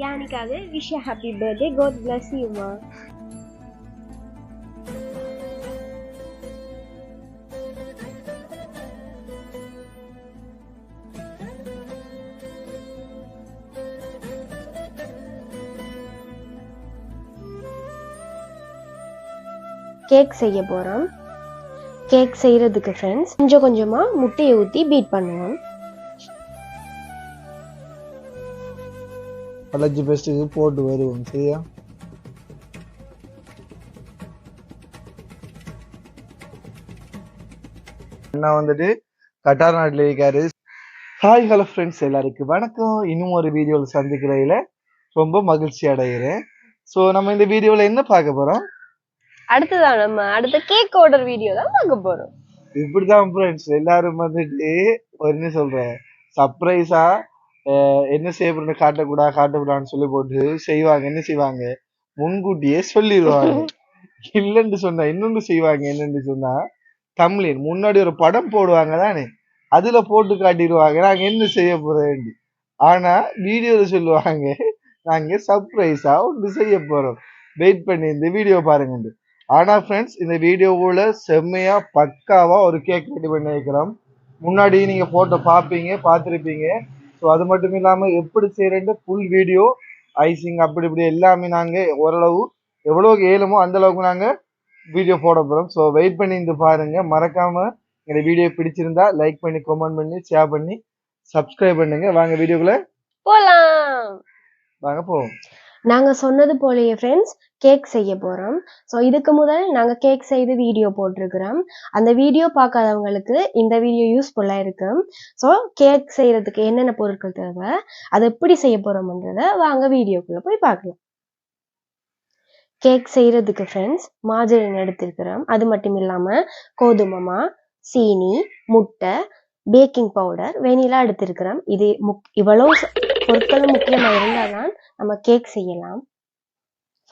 யானிக்காக wish happy birthday God bless யூமா cake செய்ய போகிறோம் cake செய்கிறதுக்கு ஃப்ரெண்ட்ஸ் கொஞ்சம் கொஞ்சமாக முட்டையை ஊற்றி பீட் பண்ணுவோம். அலர்ஜி பெஸ்ட்டுக்கு போட்டு வருவோம் சரியா? அண்ணா வந்துட்டு கட்டார் நாட்டில் இருக்காரு. ஹாய் ஹலோ ஃப்ரெண்ட்ஸ் எல்லாருக்கும் வணக்கம். இன்னும் ஒரு வீடியோவில் சந்திக்கிறதுல ரொம்ப மகிழ்ச்சி அடைகிறேன். ஸோ நம்ம இந்த வீடியோவில் என்ன பார்க்க போகிறோம் அடுத்ததான் நம்ம அடுத்த கேக் ஆர்டர் வீடியோ தான் பார்க்க போகிறோம் இப்படிதான் ஃப்ரெண்ட்ஸ் எல்லாரும் வந்துட்டு ஒரு என்ன சொல்றேன் சர்ப்ரைஸா என்ன செய்யப்படுன்னு காட்டக்கூடா காட்டக்கூடாதுன்னு சொல்லி போட்டு செய்வாங்க. என்ன செய்வாங்க? முன்கூட்டியே சொல்லிடுவாங்க இல்லைன்னு சொன்னா இன்னொன்று செய்வாங்க என்னன்னு சொன்னா தமிழின் முன்னாடி ஒரு படம் போடுவாங்க தானே? அதுல போட்டு காட்டிடுவாங்க. நாங்க என்ன செய்ய போறேன் ஆனா வீடியோல சொல்லுவாங்க நாங்க சர்ப்ரைஸா ஒன்று செய்ய போறோம். வெயிட் பண்ணி இந்த வீடியோ பாருங்க ஆனா ஃப்ரெண்ட்ஸ் இந்த வீடியோவுல செம்மையா பக்காவா ஒரு கேக் ரெடி பண்ணி வைக்கிறோம் முன்னாடி நீங்க போட்டோ பார்ப்பீங்க பார்த்துருப்பீங்க. ஸோ அது மட்டும் இல்லாம எப்படி செய்யறேன்னு ஃபுல் வீடியோ ஐசிங் அப்படி இப்படி எல்லாமே நாங்க ஓரளவு எவ்வளவு ஏழுமோ அந்த அளவுக்கு நாங்க வீடியோ போட போறோம். ஸோ வெயிட் பண்ணி இந்த பாருங்க. மறக்காம இந்த வீடியோ பிடிச்சிருந்தா லைக் பண்ணி கமெண்ட் பண்ணி ஷேர் பண்ணி சப்ஸ்கிரைப் பண்ணுங்க. வாங்க வீடியோக்குள்ள போலாம். வாங்க போவோம். நாங்கள் சொன்னது போலயே ஃப்ரெண்ட்ஸ் கேக் செய்ய போகிறோம் ஸோ இதுக்கு முதல் நாங்கள் கேக் செய்து வீடியோ போட்டிருக்கிறோம். அந்த வீடியோ பார்க்காதவங்களுக்கு இந்த வீடியோ யூஸ்ஃபுல்லாக இருக்கும். ஸோ கேக் செய்கிறதுக்கு என்னென்ன பொருட்கள் தேவை அதை எப்படி செய்ய போகிறோம்ன்றத வாங்க வீடியோக்குள்ளே போய் பார்க்கலாம். கேக் செய்கிறதுக்கு ஃப்ரெண்ட்ஸ் மாஜரின் எடுத்திருக்கிறோம். அது மட்டும் இல்லாமல் கோதுமமா சீனி முட்டை பேக்கிங் பவுடர் வெனிலா எடுத்திருக்கிறோம். இது முக் இவ்வளோ பொருட்களும் முக்கியமாக இருந்தால் தான் நம்ம கேக் செய்யலாம்.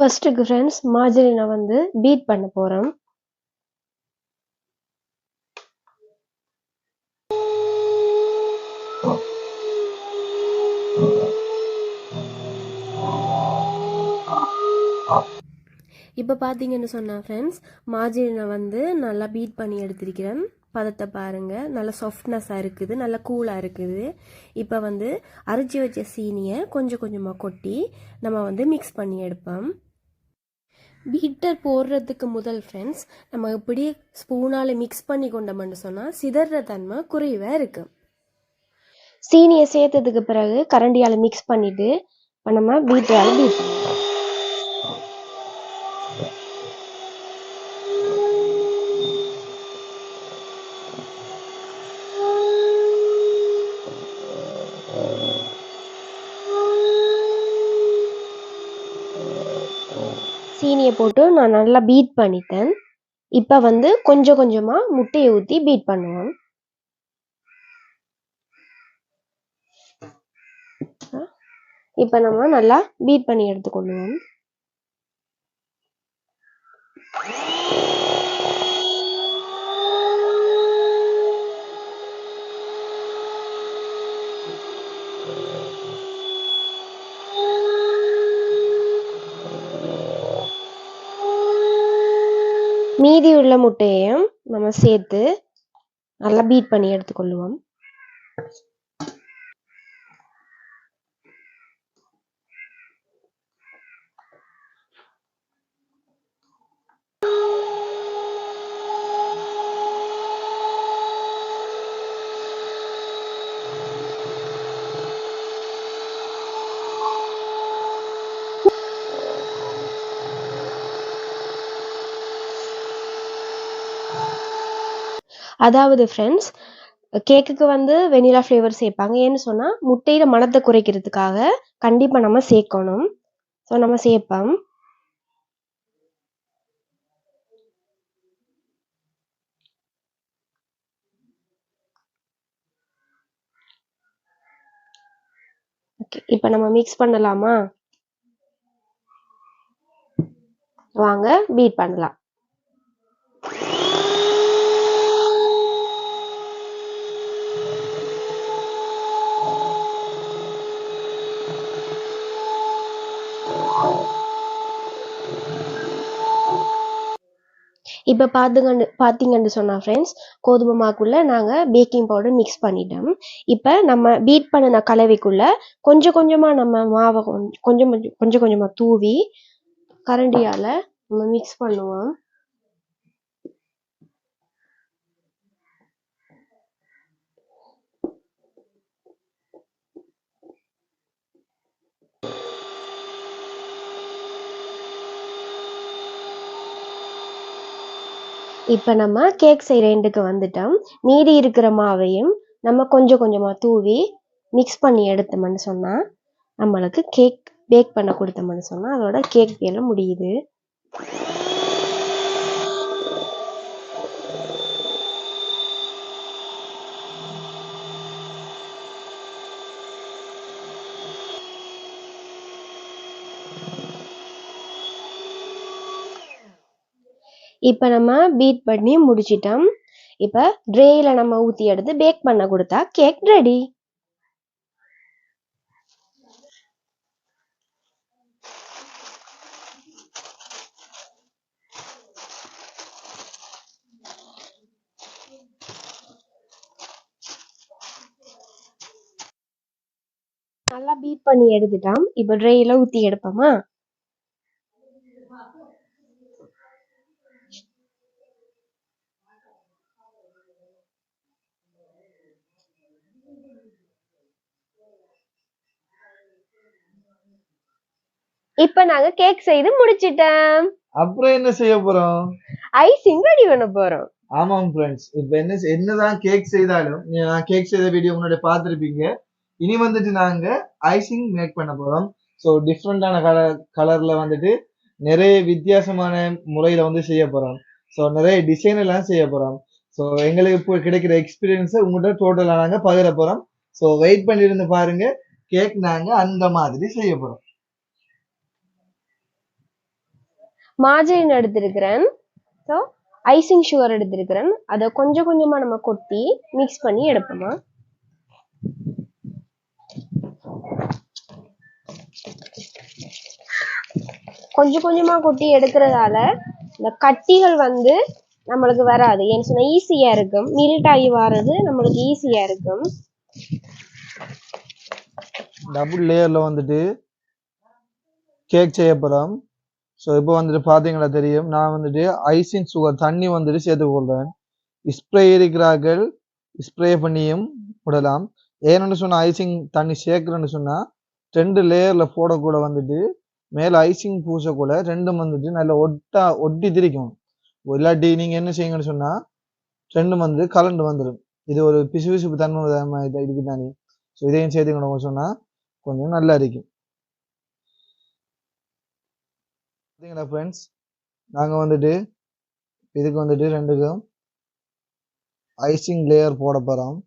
ஃபர்ஸ்ட்டுக்கு ஃப்ரெண்ட்ஸ் மார்ஜரினை வந்து பீட் பண்ண போகிறோம் இப்போ பார்த்தீங்கன்னு சொன்னால் ஃப்ரெண்ட்ஸ் மார்ஜரினை வந்து நல்லா பீட் பண்ணி எடுத்திருக்கிறேன். பதத்தை பாருங்கள் நல்ல சாஃப்ட்னஸாக இருக்குது நல்ல கூலாக இருக்குது. இப்போ வந்து அரைச்சி வச்ச சீனியை கொஞ்சம் கொஞ்சமாக கொட்டி நம்ம வந்து மிக்ஸ் பண்ணி எடுப்போம். பீட்டர் போடுறதுக்கு முதல் ஃப்ரெண்ட்ஸ் நம்ம இப்படி ஸ்பூனால் மிக்ஸ் பண்ணி கொண்டோம்னு சொன்னால் சிதற தன்மை குறைவாக இருக்கு. சீனியை சேர்த்ததுக்கு பிறகு கரண்டியால் மிக்ஸ் பண்ணிவிட்டு இப்போ நம்ம பீட்டரால் பீட் சீனியை போட்டு நான் நல்லா பீட் பண்ணிட்டேன். இப்போ வந்து கொஞ்சம் கொஞ்சமாக முட்டையை ஊற்றி பீட் பண்ணுவோம். இப்போ நம்ம நல்லா பீட் பண்ணி எடுத்துக்கொள்ளுவோம் மீதி உள்ள முட்டையையும் நம்ம சேர்த்து நல்லா பீட் பண்ணி எடுத்துக்கொள்ளுவோம். அதாவது ஃப்ரெண்ட்ஸ் கேக்குக்கு வந்து வெனிலா ஃப்ளேவர் சேர்ப்பாங்க. ஏன்னு சொன்னால் முட்டையில் மணத்தை குறைக்கிறதுக்காக கண்டிப்பாக நம்ம சேர்க்கணும். ஸோ நம்ம சேர்ப்போம். ஓகே இப்போ நம்ம மிக்ஸ் பண்ணலாமா? வாங்க பீட் பண்ணலாம். இப்போ பார்த்துக்கண்டு பார்த்தீங்கன்னு சொன்னா ஃப்ரெண்ட்ஸ் கோதுமை மாவுக்குள்ளே நாங்க பேக்கிங் பவுடர் மிக்ஸ் பண்ணிட்டோம். இப்ப நம்ம பீட் பண்ணின கலவைக்குள்ள கொஞ்சம் கொஞ்சமா நம்ம மாவை கொஞ்சம் கொஞ்சம் கொஞ்சம் கொஞ்சமா தூவி கரண்டியால நம்ம மிக்ஸ் பண்ணுவோம். இப்போ நம்ம கேக் செய்கிறேண்டுக்கு வந்துட்டோம். மீதி இருக்கிற மாவையும் நம்ம கொஞ்சம் கொஞ்சமாக தூவி மிக்ஸ் பண்ணி எடுத்தோம்னு சொன்னால் நம்மளுக்கு கேக் பேக் பண்ண கொடுத்தோம்னு சொன்னால் அதோட கேக் வேலை முடியுது. இப்போ நம்ம பீட் பண்ணி முடிச்சிட்டோம். இப்போ ட்ரேயில் நம்ம ஊற்றி எடுத்து பேக் பண்ண கொடுத்தா கேக் ரெடி நல்லா பீட் பண்ணி எடுத்துட்டோம். இப்போ ட்ரேயில் ஊற்றி எடுப்போமா? இப்போ நாங்கள் கேக் செய்து முடிச்சிட்டோம். அப்புறம் என்ன செய்ய போறோம்? ஐசிங் ரெடி பண்ண போகிறோம் ஆமாம் ஃப்ரெண்ட்ஸ் இப்போ என்ன என்னதான் கேக் செய்தாலும் நான் கேக் செய்த வீடியோ முன்னாடி பார்த்துருப்பீங்க. இனி வந்துட்டு நாங்க ஐசிங் மேக் பண்ண போறோம். ஸோ டிஃப்ரெண்டான கலர் கலர்ல வந்துட்டு நிறைய வித்தியாசமான முறையில வந்து செய்ய போறோம். ஸோ நிறைய டிசைன் எல்லாம் செய்ய போறோம். ஸோ எங்களுக்கு இப்போ கிடைக்கிற எக்ஸ்பீரியன்ஸை உங்கள்கிட்ட டோட்டலாக நாங்க பகிர போறோம். ஸோ வெயிட் பண்ணியிருந்து பாருங்க. கேக் நாங்க அந்த மாதிரி செய்ய போறோம். மார்ஜரின் எடுத்திருக்கிறேன். ஸோ ஐசிங் சுகர் எடுத்திருக்கிறேன். அதை கொஞ்சம் கொஞ்சமாக நம்ம கொட்டி மிக்ஸ் பண்ணி எடுப்போமா? கொஞ்சம் கொஞ்சமாக கொட்டி எடுக்கிறதால இந்த கட்டிகள் வந்து நம்மளுக்கு வராது. ஏன்னு சொன்னால் ஈஸியாக இருக்கும். மில்ட் ஆகி வர்றது நம்மளுக்கு ஈஸியாக இருக்கும். டபுள் லேயரில் வந்துட்டு கேக் செய்ய ஸோ இப்போ வந்துட்டு பார்த்தீங்களா தெரியும்? நான் வந்துட்டு ஐசிங் சுகர் தண்ணி வந்துட்டு சேர்த்து ஸ்ப்ரே இருக்கிறார்கள் ஸ்ப்ரே பண்ணியும் விடலாம். ஏன்னு சொன்னால் ஐசிங் தண்ணி சேர்க்குறேன்னு சொன்னால் ரெண்டு லேயரில் போடக்கூட வந்துட்டு மேலே ஐசிங் பூசக்கூட ரெண்டும் வந்துட்டு நல்லா ஒட்டா ஒட்டி திரிக்கும் இல்லாட்டி நீங்கள் என்ன செய்யுங்கன்னு சொன்னால் ரெண்டும் வந்து கலண்டு வந்துடும் இது ஒரு பிசு பிசுப்பு தன்மை இருக்கு தானே. ஸோ இதையும் சேர்த்துக்கணும் சொன்னால் கொஞ்சம் நல்லா இருக்கும். பார்த்தீங்களா ஃப்ரெண்ட்ஸ் நாங்கள் வந்துட்டு இதுக்கு வந்துட்டு ரெண்டுக்கும் ஐசிங் லேயர் போட போகிறோம்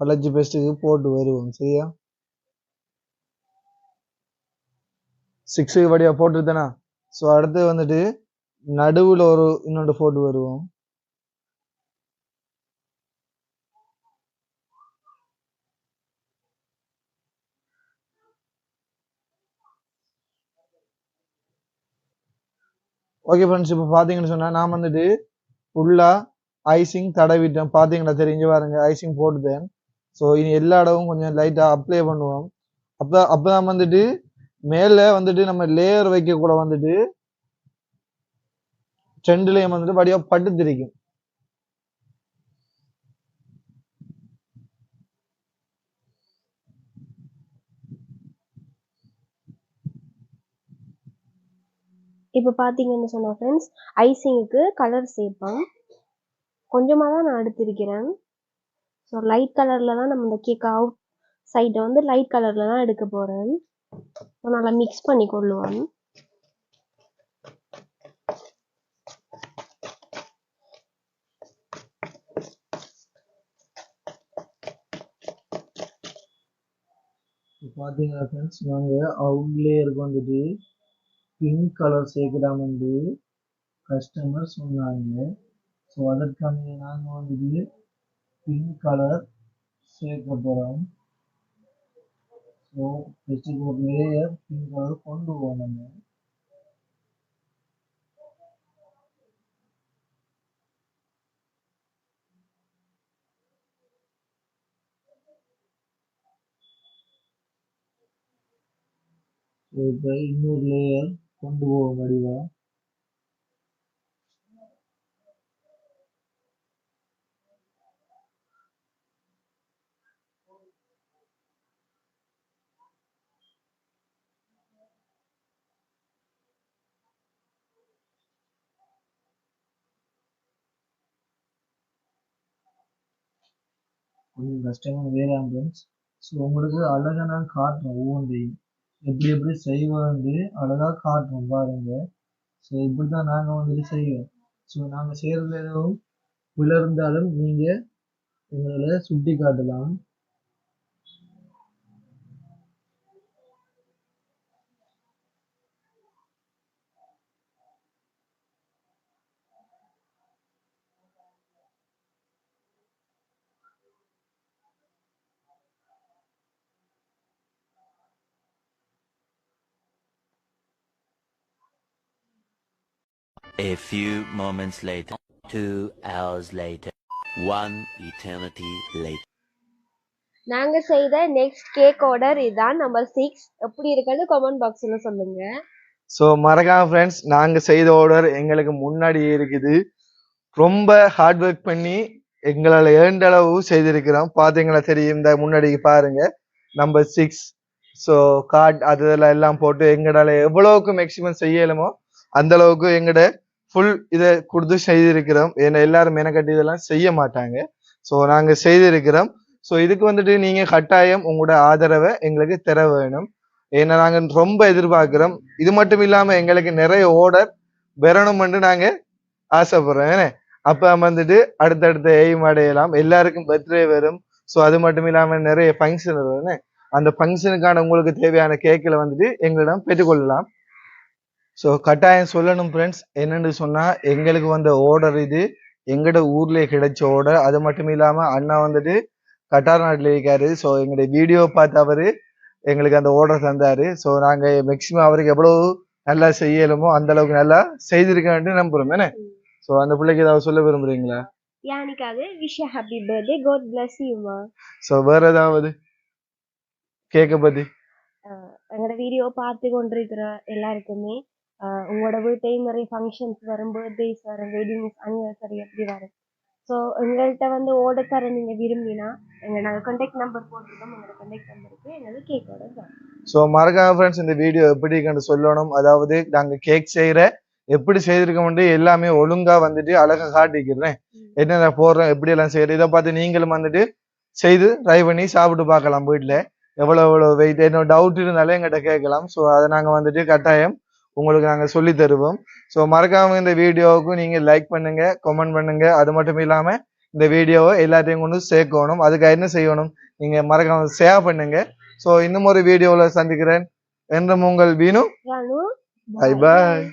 பழச்சி பெஸ்ட்டுக்கு போட்டு வருவோம் சரியா? சிக்ஸுக்கு வழியாக போட்டுருத்தேனா ஸோ அடுத்து வந்துட்டு நடுவில் ஒரு இன்னொன்று போட்டு வருவோம். ஓகே ஃப்ரெண்ட்ஸ் இப்போ பார்த்தீங்கன்னு சொன்னால் நான் வந்துட்டு ஃபுல்லாக ஐசிங் தடவிட்டேன். பார்த்தீங்களா தெரிஞ்சு பாருங்க. ஐசிங் போட்டுட்டேன். ஸோ இனி எல்லா இடமும் கொஞ்சம் லைட்டாக அப்ளை பண்ணுவோம். அப்போ அப்போ தான் வந்துட்டு மேலே வந்துட்டு நம்ம லேயர் வைக்க கூட வந்துட்டு ட்ரெண்ட்லேயும் வந்துட்டு படியாக பட்டு திரிக்கும் இப்போ பார்த்தீங்கன்னு சொன்னால் ஃப்ரெண்ட்ஸ் ஐசிங்குக்கு கலர் சேர்ப்பேன் கொஞ்சமாக தான் நான் எடுத்திருக்கிறேன். ஸோ லைட் கலரில் தான் நம்ம இந்த கேக் அவுட் சைடை வந்து லைட் கலரில் தான் எடுக்க போகிறேன் ஸோ நல்லா மிக்ஸ் பண்ணி கொள்ளுவேன் இப்போ பார்த்தீங்களா ஃப்ரெண்ட்ஸ் நாங்கள் அவுட் லேயருக்கு வந்துட்டு பிங்க் கலர் சேர்க்கலாம் வந்து. கஸ்டமர் சொன்னாங்க. ஸோ அதற்கான நாங்கள் வந்துட்டு பிங்க் கலர் சேர்க்க போகிறோம் ஸோ ஃபஸ்ட்டு ஒரு லேயர் பிங்க் கலர் கொண்டு போவோம் இப்போ இன்னொரு லேயர் கொண்டு போவோம் வடிவா கொஞ்சம் கஷ்டமான வேலை ஆம்புலன்ஸ் ஸோ உங்களுக்கு அழகாக நான் காட்டுறேன் ஒவ்வொன்றையும். எப்படி எப்படி செய்வோம்னு அழகாக காட்டுறோம் பாருங்க. ஸோ இப்படி தான் நாங்கள் வந்துட்டு செய்வோம். ஸோ நாங்கள் செய்கிறதுல எதுவும் இருந்தாலும் நீங்கள் எங்களை சுட்டி காட்டலாம் A few moments later, two hours later, one eternity later. நாங்க செய்த நெக்ஸ்ட் கேக் ஆர்டர் இதான். நம்பர் சிக்ஸ் எப்படி இருக்குன்னு கமெண்ட் பாக்ஸ்ல சொல்லுங்க. ஸோ மறக்காம ஃப்ரெண்ட்ஸ் நாங்கள் செய்த ஆர்டர் எங்களுக்கு முன்னாடியே இருக்குது. ரொம்ப ஹார்ட் ஒர்க் பண்ணி எங்களால் ஏண்ட அளவு செய்திருக்கிறோம். பார்த்தீங்களா தெரியும். இந்த முன்னாடி பாருங்க. நம்பர் சிக்ஸ் ஸோ கார்ட் அது இதெல்லாம் எல்லாம் போட்டு எங்களால் எவ்வளவுக்கு மேக்சிமம் செய்யலுமோ அந்த அளவுக்கு எங்கட ஃபுல் இதை கொடுத்து செய்திருக்கிறோம். ஏன்னா எல்லாரும் மெனக்கட்டி இதெல்லாம் செய்ய மாட்டாங்க. ஸோ நாங்கள் செய்திருக்கிறோம். ஸோ இதுக்கு வந்துட்டு நீங்கள் கட்டாயம் உங்களோட ஆதரவை எங்களுக்கு தர வேணும். ஏன்னா நாங்கள் ரொம்ப எதிர்பார்க்கிறோம். இது மட்டும் இல்லாமல் எங்களுக்கு நிறைய ஓர்டர் வரணும்னு நாங்கள் ஆசைப்படுறோம். ஏன்னா அப்போ வந்துட்டு அடுத்தடுத்த எய்ம் அடையலாம் எல்லாருக்கும் பர்த்டே வரும். ஸோ அது மட்டும் இல்லாமல் நிறைய ஃபங்க்ஷன் வரும். அந்த ஃபங்க்ஷனுக்கான உங்களுக்கு தேவையான கேக்கில் வந்துட்டு எங்களிடம் பெற்றுக்கொள்ளலாம். ஸோ கட்டாயம் சொல்லணும் ஃப்ரெண்ட்ஸ் என்னன்னு சொன்னால் எங்களுக்கு வந்த ஆர்டர் இது எங்கட ஊர்லேயே கிடைச்ச ஆர்டர் அது மட்டும் இல்லாமல் அண்ணா வந்துட்டு கட்டார் நாட்டில் இருக்காரு. ஸோ எங்களுடைய வீடியோ பார்த்து அவர் எங்களுக்கு அந்த ஆர்டர் தந்தாரு. ஸோ நாங்கள் மேக்ஸிமம் அவருக்கு எவ்வளவு நல்லா செய்யலுமோ அந்த அளவுக்கு நல்லா செய்திருக்கேன்ட்டு நம்புறோம். என்ன? ஸோ அந்த பிள்ளைக்கு ஏதாவது சொல்ல விரும்புறீங்களா? யானிக்காக wish happy birthday God bless யூமா ஸோ வேற ஏதாவது கேக்க பத்தி எங்களோட வீடியோ பார்த்து கொண்டிருக்கிற எல்லாருக்குமே உங்களோட வீட்டையும் நிறைய ஃபங்க்ஷன்ஸ் வரும் பர்த்டேஸ் வரும் வெட்டிங்ஸ் அனிவர்சரி அப்படி வரும். ஸோ எங்கள்கிட்ட வந்து தர நீங்கள் விரும்பினா எங்கள் நாங்கள் கான்டாக்ட் நம்பர் போட்டிருக்கோம் எங்களோட கான்டாக்ட் நம்பருக்கு எங்களுக்கு கேக்கோட தான் ஸோ மறக்காம ஃப்ரெண்ட்ஸ் இந்த வீடியோ எப்படி இருக்குன்னு சொல்லணும். அதாவது நாங்கள் கேக் செய்கிற எப்படி செய்திருக்கோம்னு எல்லாமே ஒழுங்கா வந்துட்டு அழகா காட்டிக்கிறேன். என்னென்ன போடுறோம் எப்படி எல்லாம் செய்யறோம் இதை பார்த்து நீங்களும் வந்துட்டு செய்து ட்ரை பண்ணி சாப்பிட்டு பார்க்கலாம் வீட்டில் எவ்வளோ எவ்வளோ வெயிட் என்ன டவுட் இருந்தாலும் எங்கிட்ட கேட்கலாம். ஸோ அதை நாங்கள் வந்துட்டு கட்டாயம் உங்களுக்கு நாங்கள் சொல்லி தருவோம். ஸோ மறக்காம இந்த வீடியோவுக்கு நீங்கள் லைக் பண்ணுங்க கமெண்ட் பண்ணுங்க. அது மட்டும் இல்லாமல் இந்த வீடியோவை எல்லாத்தையும் கொண்டு சேர்க்கணும். அதுக்கு என்ன செய்யணும்? நீங்கள் மறக்காம ஷேர் பண்ணுங்க. ஸோ இன்னும் ஒரு வீடியோவில் சந்திக்கிறேன். என்றும் உங்கள் வீணு. ராணு பை பாய்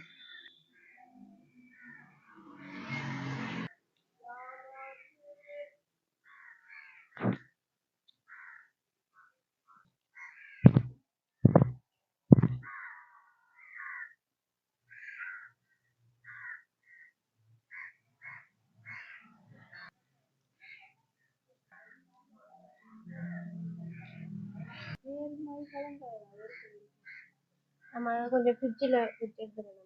நம்ம கொஞ்சம் ஃப்ரிட்ஜில் வச்சு எடுத்துடணும்